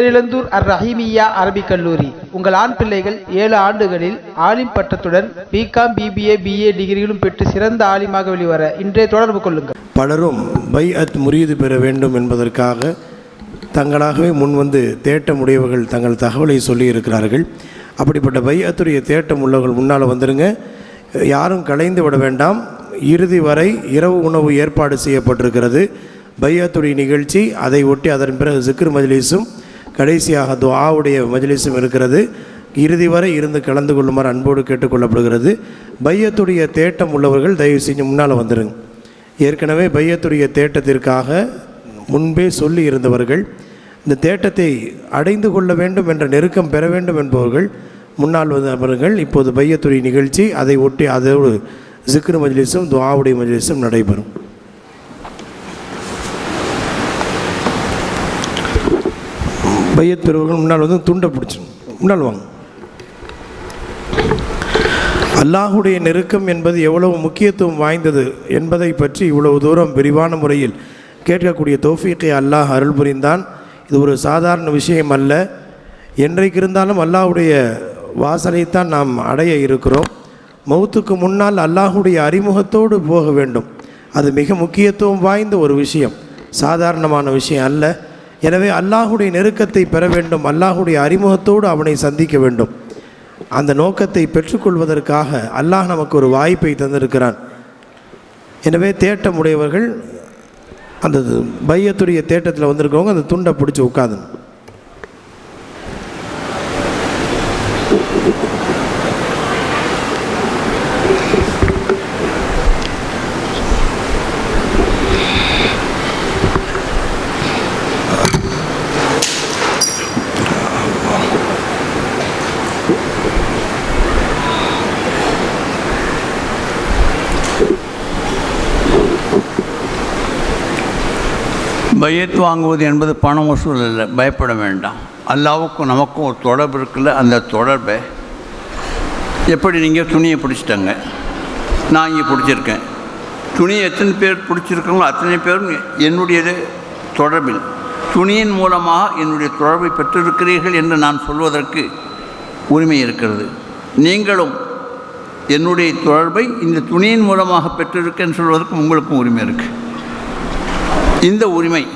பேரிழந்தூர் அர் ரஹீமியா அரபிக் கல்லூரி. உங்கள் ஆண் பிள்ளைகள் ஏழு ஆண்டுகளில் ஆலிம் பட்டத்துடன் பிகாம் பிபிஏ பிஏ டிகிரிகளும் பெற்று சிறந்த ஆலிமாக வெளிவர இன்றைய தொடர்பு கொள்ளுங்கள். பலரும் பை அத் முறியது பெற வேண்டும் என்பதற்காக தங்களாகவே முன்வந்து தேட்டமுடையவர்கள் தங்கள் தகவலை சொல்லி இருக்கிறார்கள் அப்படிப்பட்ட பைஅத்துடைய தேட்டம் உள்ளவர்கள் முன்னால் வந்துடுங்க யாரும் கலைந்து விட வேண்டாம். இறுதி வரை இரவு உணவு ஏற்பாடு செய்யப்பட்டிருக்கிறது. பையாத்துடைய நிகழ்ச்சி அதை ஒட்டி அதன் பிறகு சிக்ரு மஜ்லீஸும் கடைசியாக துவாவுடைய மஜ்லிஸும் இருக்கிறது. இறுதி வரை இருந்து கலந்து கொள்ளுமாறு அன்போடு கேட்டுக்கொள்ளப்படுகிறது. பையத்துடைய தேட்டம் உள்ளவர்கள் தயவு செஞ்சு முன்னால் வந்துடுங்க ஏற்கனவே பையத்துடைய தேட்டத்திற்காக முன்பே சொல்லி இருந்தவர்கள் இந்த தேட்டத்தை அடைந்து கொள்ள வேண்டும் என்ற நெருக்கம் பெற வேண்டும் என்பவர்கள் முன்னால் வந்தவர்கள் இப்போது பையத்துறை நிகழ்ச்சி அதை ஒட்டி அதோடு ஜிக்ரு மஜ்லிஸும் துவாவுடைய மஜ்லிஸும் நடைபெறும். பையத் பெறுவர்கள் முன்னால் வந்து துண்டை பிடிச்சிடும் முன்னால் வாங்க. அல்லாஹுடைய நெருக்கம் என்பது எவ்வளவு முக்கியத்துவம் வாய்ந்தது என்பதை பற்றி இவ்வளவு தூரம் விரிவான முறையில் கேட்கக்கூடிய தோஃபீக்கை அல்லாஹ் அருள் புரிந்தான். இது ஒரு சாதாரண விஷயம் அல்ல. என்றைக்கு இருந்தாலும் அல்லாஹுடைய வாசலைத்தான் நாம் அடைய இருக்கிறோம். மௌத்துக்கு முன்னால் அல்லாஹுடைய அறிமுகத்தோடு போக வேண்டும். அது மிக முக்கியத்துவம் வாய்ந்த ஒரு விஷயம். சாதாரணமான விஷயம் அல்ல. எனவே அல்லாஹுடைய நெருக்கத்தை பெற வேண்டும். அல்லாஹுடைய அறிமுகத்தோடு அவனை சந்திக்க வேண்டும். அந்த நோக்கத்தை பெற்றுக்கொள்வதற்காக அல்லாஹ் நமக்கு ஒரு வாய்ப்பை தந்திருக்கிறான். எனவே தேட்டமுடையவர்கள் அந்த பையத்துடைய தேட்டத்தில் வந்திருக்கவங்க அந்த துண்டை பிடிச்சி உட்காந்து பையத் வாங்குவது என்பது பண வசூல் இல்லை பயப்பட வேண்டாம். அல்லாவுக்கும் நமக்கும் ஒரு தொடர்பு இருக்குல்ல அந்த தொடர்பை எப்படி நீங்கள் துணியை பிடிச்சிட்டங்க? நான் இங்கே பிடிச்சிருக்கேன். துணியை எத்தனை பேர் பிடிச்சிருக்காங்களோ அத்தனை பேரும் என்னுடையது தொடர்பில். துணியின் மூலமாக என்னுடைய தொடர்பை பெற்றிருக்கிறீர்கள் என்று நான் சொல்வதற்கு உரிமை இருக்கிறது. நீங்களும் என்னுடைய தொடர்பை இந்த துணியின் மூலமாக பெற்றிருக்கேன்னு சொல்வதற்கு உங்களுக்கும் உரிமை இருக்குது இந்த உரிமை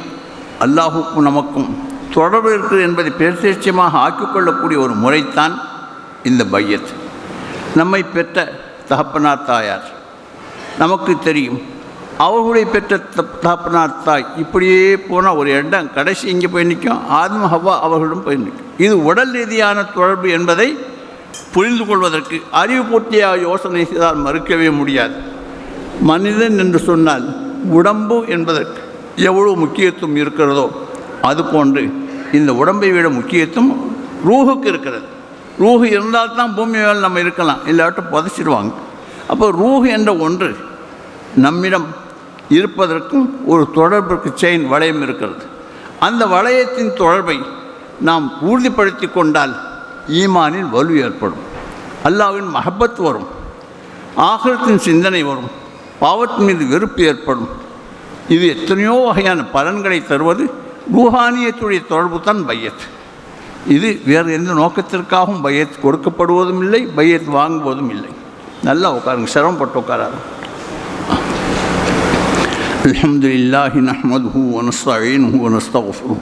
அல்லாஹுக்கும் நமக்கும் தொடர்பு இருக்கிறது என்பதை பிரத்யட்சமாக ஆக்கிக்கொள்ளக்கூடிய ஒரு முறைத்தான் இந்த பையத். நம்மை பெற்ற தகப்பனார் தாயார் நமக்கு தெரியும் அவர்களை பெற்ற த- தகப்பனார் தாய் இப்படியே போனால் ஒரு இடம் கடைசி இங்கே போய் நிற்கும் ஆத்ம ஹவ்வா அவர்களிடம் போய் நிற்கும் இது உடல் ரீதியான தொடர்பு என்பதை புரிந்து கொள்வதற்கு அறிவுபூர்த்தியாக யோசனை செய்தால் மறுக்கவே முடியாது. மனிதன் என்று சொன்னால் உடம்பு என்பதற்கு எவ்வளவு முக்கியத்துவம் இருக்கிறதோ அதுபோன்று இந்த உடம்பை விட முக்கியத்துவம் ரூஹுக்கு இருக்கிறது. ரூஹு இருந்தால் தான் பூமி மேல் நம்ம இருக்கலாம். இல்லாட்டும் புதைச்சிடுவாங்க அப்போ ரூஹு என்ற ஒன்று நம்மிடம் இருப்பதற்கும் ஒரு தொடர்புக்கு செயின் வளையம் இருக்கிறது. அந்த வளையத்தின் தொடர்பை நாம் உறுதிப்படுத்தி கொண்டால் ஈமானின் வலு ஏற்படும். அல்லாவின் மஹபத் வரும். ஆகலத்தின் சிந்தனை வரும். பாவத்தின் மீது வெறுப்பு ஏற்படும். இது எத்தனையோ வகையான பலன்களை தருவது ரூஹானியத்துடைய தொடர்பு தான் பையத் இது வேறு எந்த நோக்கத்திற்காகவும் பையத் கொடுக்கப்படுவதும் இல்லை பையத் வாங்குவதும் இல்லை நல்லா உட்காருங்க சிரமப்பட்டு உட்காராது الحمد لله نحمده ونستعينه ونستغفره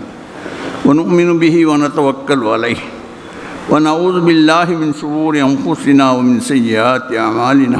ونؤمن به ونتوكل عليه ونعوذ بالله من شرور أنفسنا ومن سيئات أعمالنا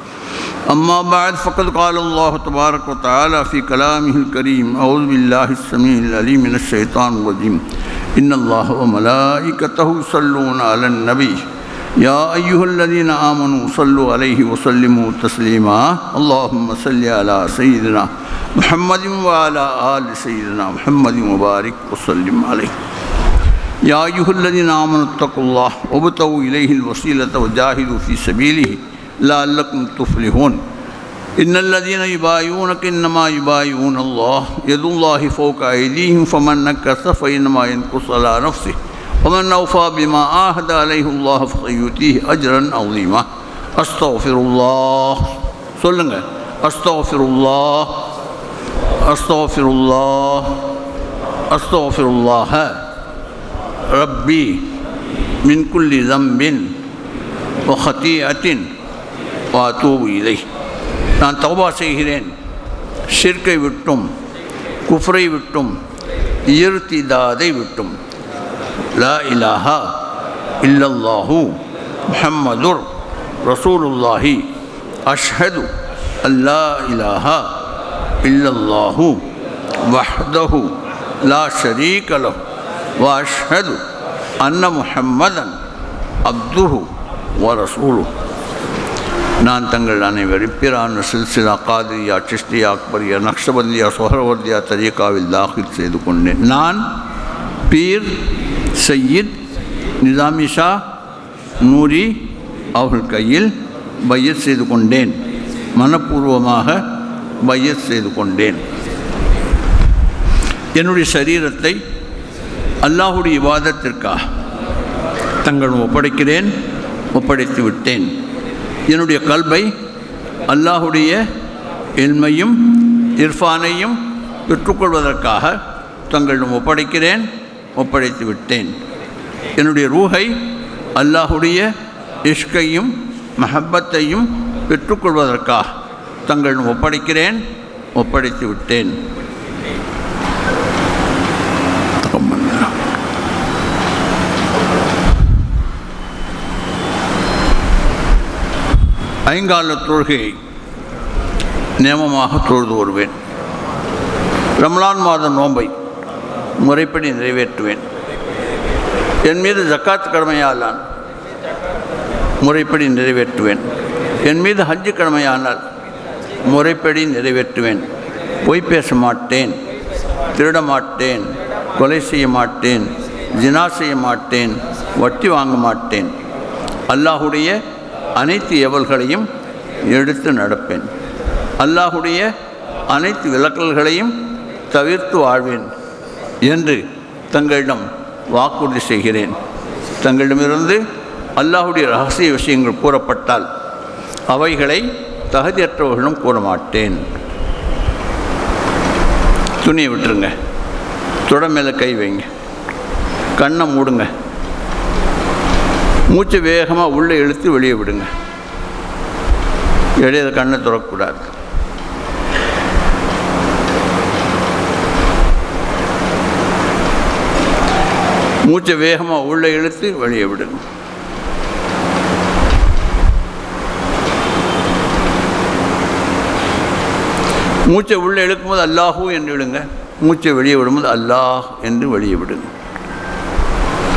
اما بعد، فقد قال الله تبارك وتعالى في كلامه الكريم اعوذ بالله السميع العليم من الشيطان الرجيم ان الله وملائكته يصلون على النبي يا ايها الذين امنوا صلوا عليه وسلموا تسليما اللهم صل على سيدنا محمد وعلى ال سيدنا محمد مبارك وسلم عليه يا ايها الذين امنوا اتقوا الله وابتغوا اليه الوسيله وجاهدوا في سبيله لعلكم تفلحون إن الذين يبايعونك إنما يبايعون الله يد الله فوق أيديهم فمن نكث فإنما ينكث على نفسه ومن أوفى بما عاهد عليه الله فسيؤتيه أجرا عظيما أستغفر الله சொல்லுங்க أستغفر الله أستغفر الله أستغفر الله ربي من كل ذنب وخطيئة وأتوب إليه நான் தௌபா செய்கிறேன் ஷிர்கை விட்டும் குஃப்ரை விட்டும் இயற்திதாதை விட்டும் லா இலாஹா இல்லல்லாஹு முஹம்மதுர் ரசூலுல்லாஹி அஷ்ஹது அல்லா இலாஹா இல்லல்லாஹு வஹ்தஹு லா ஷரீக லஹு வ அஷ்ஹது அன்ன முஹம்மதன் அப்துஹு வ ரசூலுஹு நான் தங்கள் அனைவரும் பிரான சில்சிலா காதிரியா சிஸ்தியா அக்பரியா நக்ஷபந்தியா சொஹரவர்தியா தரீகாவில் தாখিல் செய்து கொண்டேன். நான் பீர் சையீத் நிசாமி ஷா நூரி அவர்கள் கையில் பையத் செய்து கொண்டேன். மனப்பூர்வமாக பையத் செய்து கொண்டேன். என்னுடைய சரீரத்தை அல்லாஹுடைய விவாதத்திற்காக தங்கள் ஒப்படைக்கிறேன் ஒப்படைத்து விட்டேன். என்னுடைய கல்வை அல்லாஹுடைய எல்மையும் இர்ஃபானையும் பெற்றுக்கொள்வதற்காக தங்களிடம் ஒப்படைக்கிறேன் ஒப்படைத்து விட்டேன். என்னுடைய ரூஹை அல்லாஹுடைய இஷ்கையும் மஹப்பத்தையும் பெற்றுக்கொள்வதற்காக தங்களிடம் ஒப்படைக்கிறேன் ஒப்படைத்து விட்டேன். சாயங்கால தொழுகையை நியமமாக தொழுது வருவேன் ரம்லான் மாத நோன்பை முறைப்படி நிறைவேற்றுவேன். என் மீது ஜக்காத் கடமையாலான் முறைப்படி நிறைவேற்றுவேன். என் மீது ஹஜ்ஜு கடமையானால் முறைப்படி நிறைவேற்றுவேன். பொய் பேச மாட்டேன் திருட மாட்டேன் கொலை செய்ய மாட்டேன் ஜினா செய்ய மாட்டேன் வட்டி வாங்க மாட்டேன். அல்லாஹுடைய அனைத்து எவல்களையும் எடுத்து நடப்பேன். அல்லாஹுடைய அனைத்து விலக்கல்களையும் தவிர்த்து வாழ்வேன் என்று தங்களிடம் வாக்குறுதி செய்கிறேன். தங்களிடமிருந்து அல்லாஹுடைய ரகசிய விஷயங்கள் கூறப்பட்டால் அவைகளை தகுதியற்றவர்களும் கூற மாட்டேன் துணியை விட்டுருங்க. தொட மேலே கை வைங்க. கண்ணை மூடுங்க. மூச்சை வேகமாக உள்ளே இழுத்து வெளியே விடுங்க. இடையில கண்ணை துறக்கக்கூடாது. மூச்சை வேகமாக உள்ளே இழுத்து வெளியே விடுங்க. மூச்சை உள்ளே இழுக்கும்போது அல்லாஹூ என்று விடுங்க மூச்சை வெளியே விடும்போது அல்லாஹ் என்று வெளியே விடுங்க.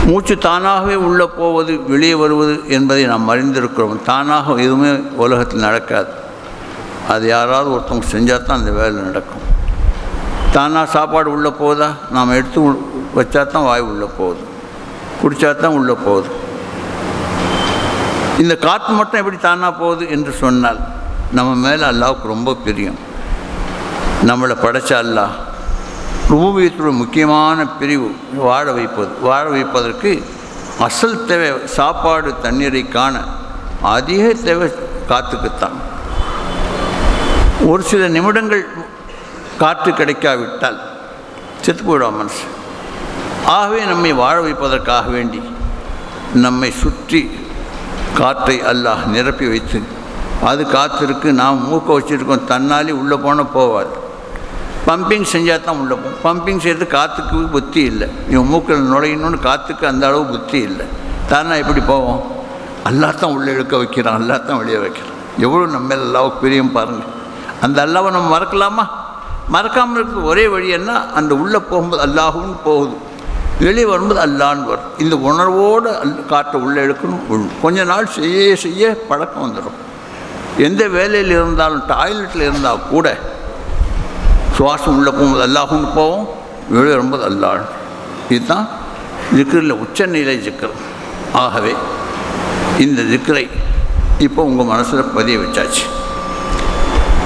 மூச்சு தானாகவே உள்ளே போவது வெளியே வருவது என்பதை நாம் அறிந்திருக்கிறோம். தானாக எதுவுமே உலகத்தில் நடக்காது. அது யாராவது ஒருத்தவங்க செஞ்சால் தான் அந்த வேலை நடக்கும். தானாக சாப்பாடு உள்ளே போகுதா? நாம் எடுத்து வச்சா தான் வாய் உள்ளே போகுது. குடித்தா தான் உள்ளே போகுது. இந்த காற்று மட்டும் எப்படி தானாக போகுது என்று சொன்னால் நம்ம மேலே அல்லாவுக்கு ரொம்ப பிரியம். நம்மளை படைச்சா அல்லாஹ் ரூபியத்தோட முக்கியமான பிரிவு வாழ வைப்பது வாழ வைப்பதற்கு அசல் தேவை சாப்பாடு தண்ணீரை காண. அதிக தேவை காற்றுக்குத்தான் ஒரு சில நிமிடங்கள் காற்று கிடைக்காவிட்டால் செத்து போயிடும் மனசு. ஆகவே நம்மை வாழ வைப்பதற்காக வேண்டி நம்மை சுற்றி காற்றை அல்லாஹ் நிரப்பி வைத்து அது காத்திருக்கு நாம் மூக்க வச்சுருக்கோம் தன்னாலே உள்ளே போனால் போவாது. பம்பிங் செஞ்சால் தான் உள்ளே போகும். பம்பிங் செய்கிறது காற்றுக்கு புத்தி இல்லை. இவன் மூக்கில் நுழையணும்னு காற்றுக்கு அந்த அளவு புத்தி இல்லை. தானே எப்படி போவோம்? அல்லாஹ் தான் உள்ளே இழுக்க வைக்கிறான் எல்லாத்தான் வெளியே வைக்கிறான். எவ்வளோ நம்ம அல்லாவுக்கு பிரியம் பாருங்கள் அந்த அல்லாவை நம்ம மறக்கலாமா? மறக்காமல் இருக்கிற ஒரே வழி என்ன? அந்த உள்ளே போகும்போது அல்லாஹுன்னு போகுது. வெளியே வரும்போது அல்லான்னு வரும். இந்த உணர்வோடு அல் காற்றை உள்ளே இழுக்கணும். கொஞ்ச நாள் செய்ய செய்ய பழக்கம் வந்துடும். எந்த வேலையில் இருந்தாலும் டாய்லெட்டில் இருந்தால் கூட சுவாசம் உள்ளே போகும்போது அல்லாஹும் போவோம். வெளியே வரும்போது அல்லாஹ். இதுதான் ஜிக்கரில் உச்சநிலை ஜிக்கர் ஆகவே இந்த ஜிக்கரை இப்போ உங்கள் மனசில் பதிய வச்சாச்சு.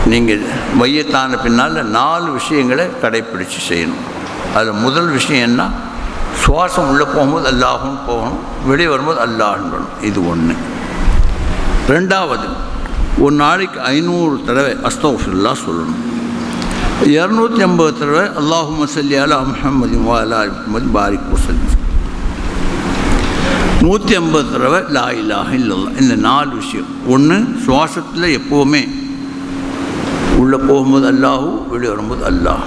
நீங்கள் மையத்தான பின்னால் நாலு விஷயங்களை கடைப்பிடிச்சு செய்யணும். அதில் முதல் விஷயம் என்ன? சுவாசம் உள்ளே போகும்போது அல்லாஹும் போகணும். வெளியே வரும்போது அல்லாஹ்னு இது ஒன்று ரெண்டாவது ஒரு நாளைக்கு ஐநூறு தடவை அஸ்தோஃபில்லா சொல்லணும். இரநூத்தி ஐம்பது தடவை அல்லாஹு மசல்லி அலா முஹம்மதி வாலா முஹம்மது பாரிக் வசல்லம் நூற்றி ஐம்பது தடவை லா இலாஹ இல்லல்லா இந்த நாலு விஷயம். ஒன்று சுவாசத்தில் எப்போவுமே உள்ளே போகும்போது அல்லாஹு வெளியே வரும்போது அல்லாஹ்.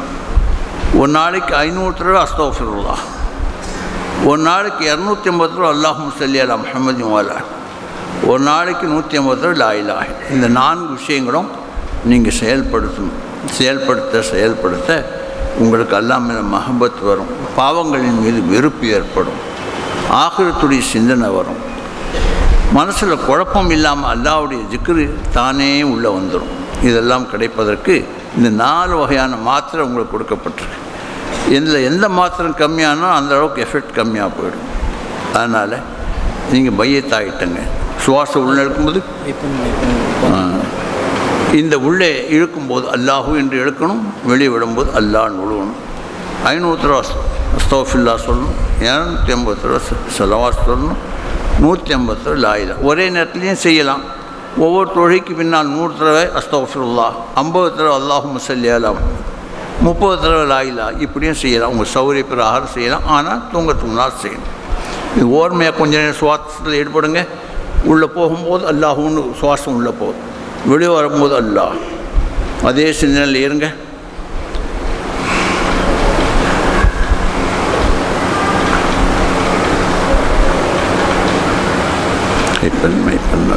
ஒரு நாளைக்கு ஐநூறு தடவை அஸ்தோஃபிருல்லா. ஒரு நாளைக்கு இரநூத்தி ஐம்பது ரூபா அல்லாஹு சல்லி அலா முஹம்மது வாலா. ஒரு நாளைக்கு நூற்றி ஐம்பது தடவை லா இந்த நான்கு விஷயங்களும் நீங்கள் செயல்படுத்தணும். செயல்படுத்த செயல்படுத்த உங்களுக்கு அல்லாஹ் மேலே மஹபத் வரும். பாவங்களின் மீது வெறுப்பு ஏற்படும். ஆகிரத்துடைய சிந்தனை வரும். மனசில் குழப்பம் இல்லாமல் அல்லாவுடைய ஜிக்ரு தானே உள்ளே வந்துடும் இதெல்லாம் கிடைப்பதற்கு இந்த நாலு வகையான மாத்திரை உங்களுக்கு கொடுக்கப்பட்டிருக்கு. இதில் எந்த மாத்திரம் கம்மியானோ அந்த அளவுக்கு எஃபெக்ட் கம்மியாக போயிடும். அதனால் நீங்கள் பையத்தாயிட்டங்க சுவாசம் உள்ள இருக்கும்போது. இந்த உள்ளே இழுக்கும்போது அல்லாஹு என்று இழுக்கணும் வெளியே விடும்போது அல்லாஹ்னு விழுகணும் ஐநூறு தடவை அஸ்தோஃபில்லா சொல்லணும் இரநூத்தி ஐம்பது தடவை செலவா சொல்லணும் நூற்றி ஐம்பது ரூபா லாயிலா ஒரே நேரத்துலையும் செய்யலாம். ஒவ்வொரு தொழிலுக்கு பின்னால் நூறு தடவை அஸ்தோஃபில்லா ஐம்பது தடவை அல்லாஹு முசல்லியாலாம் முப்பது தடவை லாயிலா இப்படியும் செய்யலாம். உங்கள் சௌரிய பிரகாரம் செய்யலாம். ஆனால் தூங்கத்துக்கு முன்னால் செய்யணும். இது ஓர்மையாக கொஞ்ச நேரம் சுவாசத்தில் ஈடுபடுங்க. உள்ளே போகும்போது அல்லாஹுன்னு சுவாசம் உள்ளே போகுது. வெளியே வரும்போது அல்லாஹ் அதே சிந்தனையில் இருங்க. இப்பன்மை மெய்ப்பன்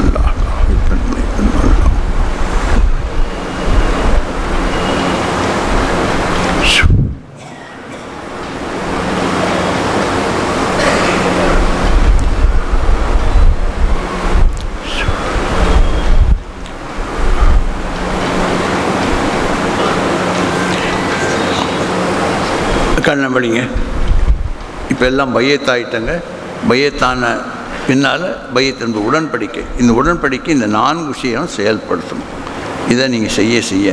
கண்ணை படிங்க இப்போ எல்லாம் பையத்தாயிட்டங்க. பையத்தான பின்னால் பையத்தின் உடன்படிக்கை. இந்த உடன்படிக்கை இந்த நான்கு விஷயம் செயல்படுத்தணும். இதை நீங்கள் செய்ய செய்ய.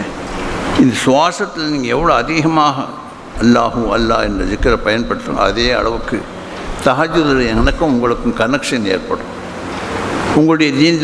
இந்த சுவாசத்தில் நீங்கள் எவ்வளோ அதிகமாக அல்லாஹூ அல்லாஹ் என்ற ஜிக்கரை பயன்படுத்தணும் அதே அளவுக்கு தஹஜுதில் எனக்கும் உங்களுக்கும் கனெக்ஷன் ஏற்படும். உங்களுடைய தீன்